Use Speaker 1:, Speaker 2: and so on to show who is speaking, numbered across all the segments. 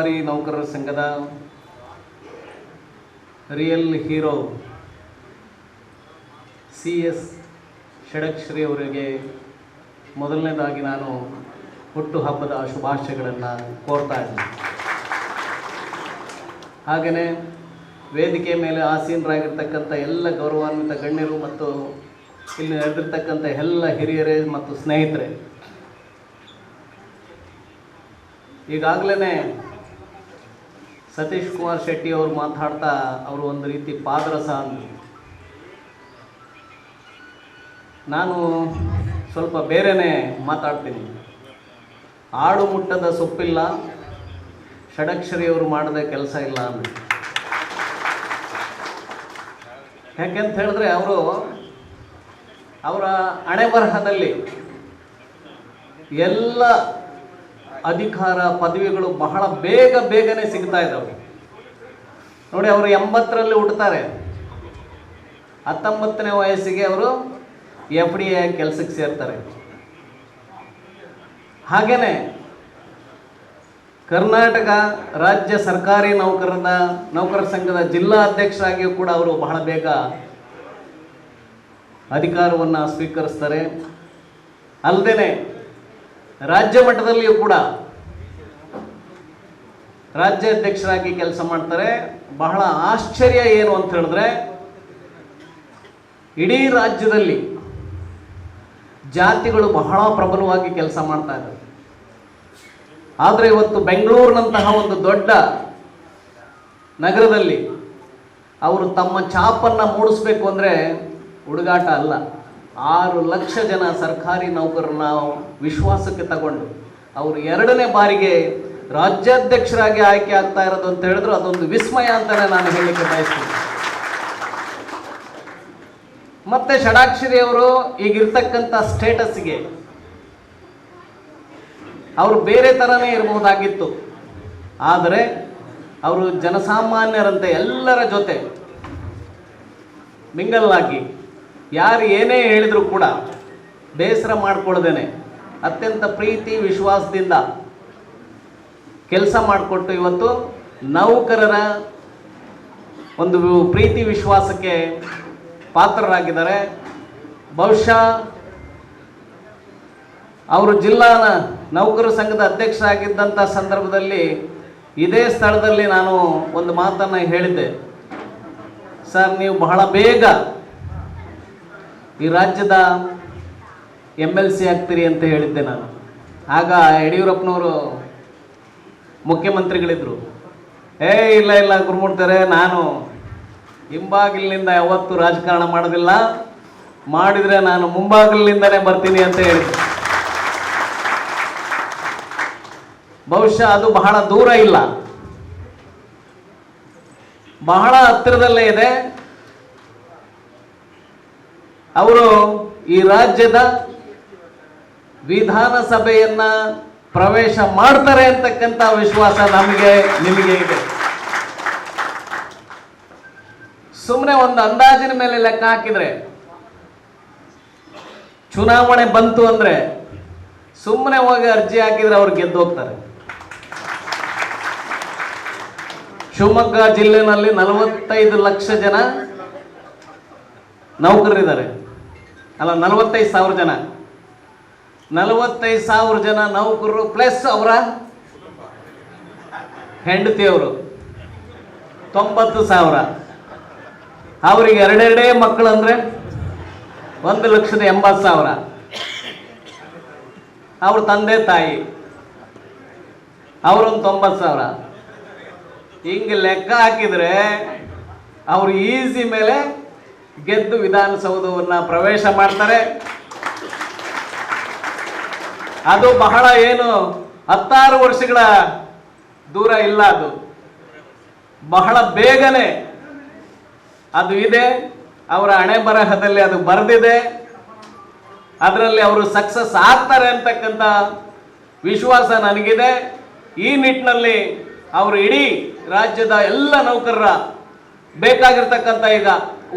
Speaker 1: ಸರ್ಕಾರಿ ನೌಕರರ ಸಂಘದ real hero C S Shadakshari ಅವರಿಗೆ ಮೊದಲನೇದಾಗಿ ನಾನು ಹುಟ್ಟುಹಬ್ಬದ ಶುಭಾಶಯಗಳನ್ನು ಕೋರ್ತಾ ಇದ್ದೀನಿ. ಹಾಗೆಯೇ ವೇದಿಕೆ ಮೇಲೆ ಆಸೀನರಾಗಿರ್ತಕ್ಕಂಥ ಎಲ್ಲ ಗೌರವಾನ್ವಿತ ಗಣ್ಯರು ಮತ್ತು ಇಲ್ಲಿ ನಡೆದಿರ್ತಕ್ಕಂಥ ಎಲ್ಲ ಹಿರಿಯರೇ ಮತ್ತು ಸ್ನೇಹಿತರೆ ಈಗಾಗಲೇ ಸತೀಶ್ ಕುಮಾರ್ ಶೆಟ್ಟಿ ಅವರು ಮಾತಾಡ್ತಾ ಅವರು ಒಂದು ರೀತಿ ಪಾದರಸ ಅಂದರು ನಾನು ಸ್ವಲ್ಪ ಬೇರೆನೇ ಮಾತಾಡ್ತೀನಿ. ಆಡು ಮುಟ್ಟದ ಸೊಪ್ಪಿಲ್ಲ ಷಡಕ್ಷರಿಯವರು ಮಾಡಿದ ಕೆಲಸ ಇಲ್ಲ ಅಂದರು ಯಾಕೆಂತ ಹೇಳಿದ್ರೆ ಅವರು ಅವರ ಹಣೆ ಬರಹದಲ್ಲಿ ಎಲ್ಲ ಅಧಿಕಾರ ಪದವಿಗಳು ಬಹಳ ಬೇಗ ಬೇಗನೆ ಸಿಗ್ತಾ ಇದ್ದಾವೆ. ನೋಡಿ ಅವರು ಎಂಬತ್ತರಲ್ಲಿ ಹುಟ್ಟುತ್ತಾರೆ ಹತ್ತೊಂಬತ್ತನೇ ವಯಸ್ಸಿಗೆ ಅವರು ಎಫ್ ಡಿ ಎ ಕೆಲಸಕ್ಕೆ ಸೇರ್ತಾರೆ. ಹಾಗೇನೆ ಕರ್ನಾಟಕ ರಾಜ್ಯ ಸರ್ಕಾರಿ ನೌಕರರ ನೌಕರರ ಸಂಘದ ಜಿಲ್ಲಾ ಅಧ್ಯಕ್ಷರಾಗಿಯೂ ಕೂಡ ಅವರು ಬಹಳ ಬೇಗ ಅಧಿಕಾರವನ್ನು ಸ್ವೀಕರಿಸ್ತಾರೆ. ಅಲ್ಲದೆ ರಾಜ್ಯ ಮಟ್ಟದಲ್ಲಿಯೂ ಕೂಡ ರಾಜ್ಯಾಧ್ಯಕ್ಷರಾಗಿ ಕೆಲಸ ಮಾಡ್ತಾರೆ. ಬಹಳ ಆಶ್ಚರ್ಯ ಏನು ಅಂತ ಹೇಳಿದ್ರೆ, ಇಡೀ ರಾಜ್ಯದಲ್ಲಿ ಜಾತಿಗಳು ಬಹಳ ಪ್ರಬಲವಾಗಿ ಕೆಲಸ ಮಾಡ್ತಾ ಇದ್ದಾರೆ. ಆದರೆ ಇವತ್ತು ಬೆಂಗಳೂರಿನಂತಹ ಒಂದು ದೊಡ್ಡ ನಗರದಲ್ಲಿ ಅವರು ತಮ್ಮ ಛಾಪನ್ನು ಮೂಡಿಸ್ಬೇಕು ಅಂದರೆ ಹುಡುಗಾಟ ಅಲ್ಲ. ಆರು ಲಕ್ಷ ಜನ ಸರ್ಕಾರಿ ನೌಕರರನ್ನ ವಿಶ್ವಾಸಕ್ಕೆ ತಗೊಂಡು ಅವರು ಎರಡನೇ ಬಾರಿಗೆ ರಾಜ್ಯಾಧ್ಯಕ್ಷರಾಗಿ ಆಯ್ಕೆ ಆಗ್ತಾ ಇರೋದು ಅಂತ ಹೇಳಿದ್ರು, ಅದೊಂದು ವಿಸ್ಮಯ ಅಂತಲೇ ನಾನು ಹೇಳಲಿಕ್ಕೆ ಬಯಸ್ತೀನಿ. ಮತ್ತೆ ಷಡಾಕ್ಷರಿ ಅವರು ಈಗಿರ್ತಕ್ಕಂಥ ಸ್ಟೇಟಸ್ಗೆ ಅವರು ಬೇರೆ ಥರನೇ ಇರಬಹುದಾಗಿತ್ತು. ಆದರೆ ಅವರು ಜನಸಾಮಾನ್ಯರಂತೆ ಎಲ್ಲರ ಜೊತೆ ಮಿಂಗಲ್ ಆಗಿ ಯಾರು ಏನೇ ಹೇಳಿದರೂ ಕೂಡ ಬೇಸರ ಮಾಡಿಕೊಳ್ದೇನೆ. ಅತ್ಯಂತ ಪ್ರೀತಿ, ವಿಶ್ವಾಸದಿಂದ ಕೆಲಸ ಮಾಡಿಕೊಟ್ಟು ಇವತ್ತು ನೌಕರರ ಒಂದು ಪ್ರೀತಿ, ವಿಶ್ವಾಸಕ್ಕೆ ಪಾತ್ರರಾಗಿದ್ದಾರೆ. ಬಹುಶಃ ಅವರು ಜಿಲ್ಲಾ ನೌಕರ ಸಂಘದ ಅಧ್ಯಕ್ಷರಾಗಿದ್ದಂಥ ಸಂದರ್ಭದಲ್ಲಿ ಇದೇ ಸ್ಥಳದಲ್ಲಿ ನಾನು ಒಂದು ಮಾತನ್ನು ಹೇಳಿದ್ದೆ. ಸರ್, ನೀವು ಬಹಳ ಬೇಗ ಈ ರಾಜ್ಯದ ಎಂ ಎಲ್ ಸಿ ಆಗ್ತೀರಿ ಅಂತ ಹೇಳಿದ್ದೆ ನಾನು. ಆಗ ಯಡಿಯೂರಪ್ಪನವರು ಮುಖ್ಯಮಂತ್ರಿಗಳಿದ್ರು. ಏ ಇಲ್ಲ ಇಲ್ಲ, ಗುರುಮೂರ್ತಾರೆ, ನಾನು ಹಿಂಬಾಗಿಲಿನಿಂದ ಯಾವತ್ತೂ ರಾಜಕಾರಣ ಮಾಡೋದಿಲ್ಲ. ಮಾಡಿದರೆ ನಾನು ಮುಂಬಾಗಿಲಿನಿಂದನೇ ಬರ್ತೀನಿ ಅಂತ ಹೇಳಿದ್ದೆ ಬಹುಶಃ ಅದು ಬಹಳ ದೂರ ಇಲ್ಲ. ಬಹಳ ಹತ್ತಿರದಲ್ಲೇ ಇದೆ. ಅವರು ಈ ರಾಜ್ಯದ ವಿಧಾನಸಭೆಯನ್ನ ಪ್ರವೇಶ ಮಾಡ್ತಾರೆ ಅಂತಕ್ಕಂಥ ವಿಶ್ವಾಸ ನಮಗೆ, ನಿಮಗೆ ಇದೆ. ಸುಮ್ಮನೆ ಒಂದು ಅಂದಾಜಿನ ಮೇಲೆ ಲೆಕ್ಕ ಹಾಕಿದ್ರೆ, ಚುನಾವಣೆ ಬಂತು ಅಂದ್ರೆ ಸುಮ್ಮನೆ ಹೋಗಿ ಅರ್ಜಿ ಹಾಕಿದ್ರೆ ಅವ್ರು ಗೆದ್ದು ಹೋಗ್ತಾರೆ. ಶಿವಮೊಗ್ಗ ಜಿಲ್ಲೆನಲ್ಲಿ ನಲವತ್ತೈದು ಲಕ್ಷ ಜನ ನೌಕರರಿದ್ದಾರೆ. ಅಲ್ಲ, ನಲವತ್ತೈದು ಸಾವಿರ ಜನ. ನಲವತ್ತೈದು ಸಾವಿರ ಜನ ನೌಕರರು ಪ್ಲಸ್ ಅವರ ಹೆಂಡತಿಯವರು. ತೊಂಬತ್ತು ಸಾವಿರ. ಅವ್ರಿಗೆ ಎರಡೆರಡೇ ಮಕ್ಕಳು ಅಂದ್ರೆ ಒಂದು ಲಕ್ಷದ ಎಂಬತ್ತು ಸಾವಿರ. ಅವ್ರ ತಂದೆ, ತಾಯಿ. ಅವರೊಂದು ತೊಂಬತ್ತು ಸಾವಿರ. ಹಿಂಗೆ ಲೆಕ್ಕ ಹಾಕಿದರೆ ಅವರು ಈಸಿ ಮೇಲೆ ಗೆದ್ದು ವಿಧಾನಸೌಧವನ್ನು ಪ್ರವೇಶ ಮಾಡ್ತಾರೆ. ಅದು ಬಹಳ ಏನು ಹತ್ತಾರು ವರ್ಷಗಳ ದೂರ ಇಲ್ಲ ಅದು. ಬಹಳ ಬೇಗನೆ ಅದು ಇದೆ. ಅವರ ಹಣೆ ಬರಹದಲ್ಲಿ ಅದು ಬರೆದಿದೆ. ಅದರಲ್ಲಿ ಅವರು ಸಕ್ಸಸ್ ಆಗ್ತಾರೆ ಅಂತಕ್ಕಂಥ ವಿಶ್ವಾಸ ನನಗಿದೆ. ಈ ನಿಟ್ಟಿನಲ್ಲಿ ಅವರು ಇಡೀ ರಾಜ್ಯದ ಎಲ್ಲ ನೌಕರರ ಬೇಕಾಗಿರ್ತಕ್ಕಂಥ ಈಗ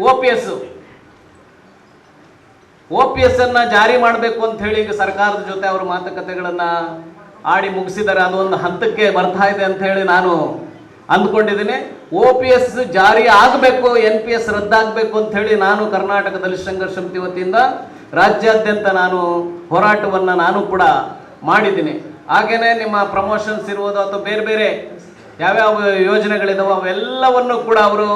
Speaker 1: O P S. O P S ಅನ್ನ ಜಾರಿ ಮಾಡಬೇಕು ಅಂತ ಹೇಳಿ ಈಗ ಸರ್ಕಾರದ ಜೊತೆ ಅವರು ಮಾತುಕತೆಗಳನ್ನ ಆಡಿ ಮುಗಿಸಿದ್ದಾರೆ. ಅದೊಂದು ಹಂತಕ್ಕೆ ಬರ್ತಾ ಇದೆ ಅಂತ ಹೇಳಿ ನಾನು ಅಂದ್ಕೊಂಡಿದ್ದೀನಿ. ಒ ಪಿ ಎಸ್ ಜಾರಿ ಆಗಬೇಕು, ಎನ್ ಪಿ ಎಸ್ ರದ್ದಾಗಬೇಕು ಅಂತ ಹೇಳಿ ನಾನು ಕರ್ನಾಟಕದಲ್ಲಿ ಸಂಘರ್ಷ ಸಮಿತಿ ವತಿಯಿಂದ ರಾಜ್ಯಾದ್ಯಂತ ನಾನು ಹೋರಾಟವನ್ನು ನಾನು ಕೂಡ ಮಾಡಿದ್ದೀನಿ. ಹಾಗೇನೆ ನಿಮ್ಮ ಪ್ರಮೋಷನ್ಸ್ ಇರ್ಬೋದು ಅಥವಾ ಬೇರೆ ಬೇರೆ ಯಾವ್ಯಾವ ಯೋಜನೆಗಳಿದಾವೋ ಅವೆಲ್ಲವನ್ನು ಕೂಡ ಅವರು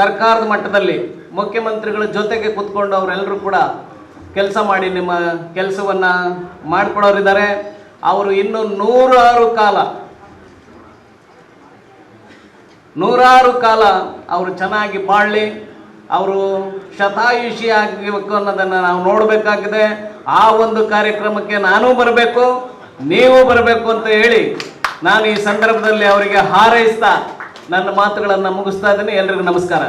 Speaker 1: ಸರ್ಕಾರದ ಮಟ್ಟದಲ್ಲಿ ಮುಖ್ಯಮಂತ್ರಿಗಳ ಜೊತೆಗೆ ಕೂತ್ಕೊಂಡು ಅವರೆಲ್ಲರೂ ಕೂಡ ಕೆಲಸ ಮಾಡಿ ನಿಮ್ಮ ಕೆಲಸವನ್ನ ಮಾಡಿಕೊಡೋರಿದ್ದಾರೆ ಅವರು ಇನ್ನು ನೂರಾರು ಕಾಲ ನೂರಾರು ಕಾಲ ಅವರು ಚೆನ್ನಾಗಿ ಬಾಳಲಿ, ಅವರು ಶತಾಯುಷಿ ಆಗಬೇಕು ಅನ್ನೋದನ್ನು ನಾವು ನೋಡಬೇಕಾಗಿದೆ. ಆ ಒಂದು ಕಾರ್ಯಕ್ರಮಕ್ಕೆ ನಾನು ಬರಬೇಕು, ನೀವು ಬರಬೇಕು ಅಂತ ಹೇಳಿ ನಾನು ಈ ಸಂದರ್ಭದಲ್ಲಿ ಅವರಿಗೆ ಹಾರೈಸ್ತಾ ನನ್ನ ಮಾತುಗಳನ್ನು ಮುಗಿಸ್ತಾ ಇದ್ದೀನಿ. ಎಲ್ರಿಗೂ ನಮಸ್ಕಾರ.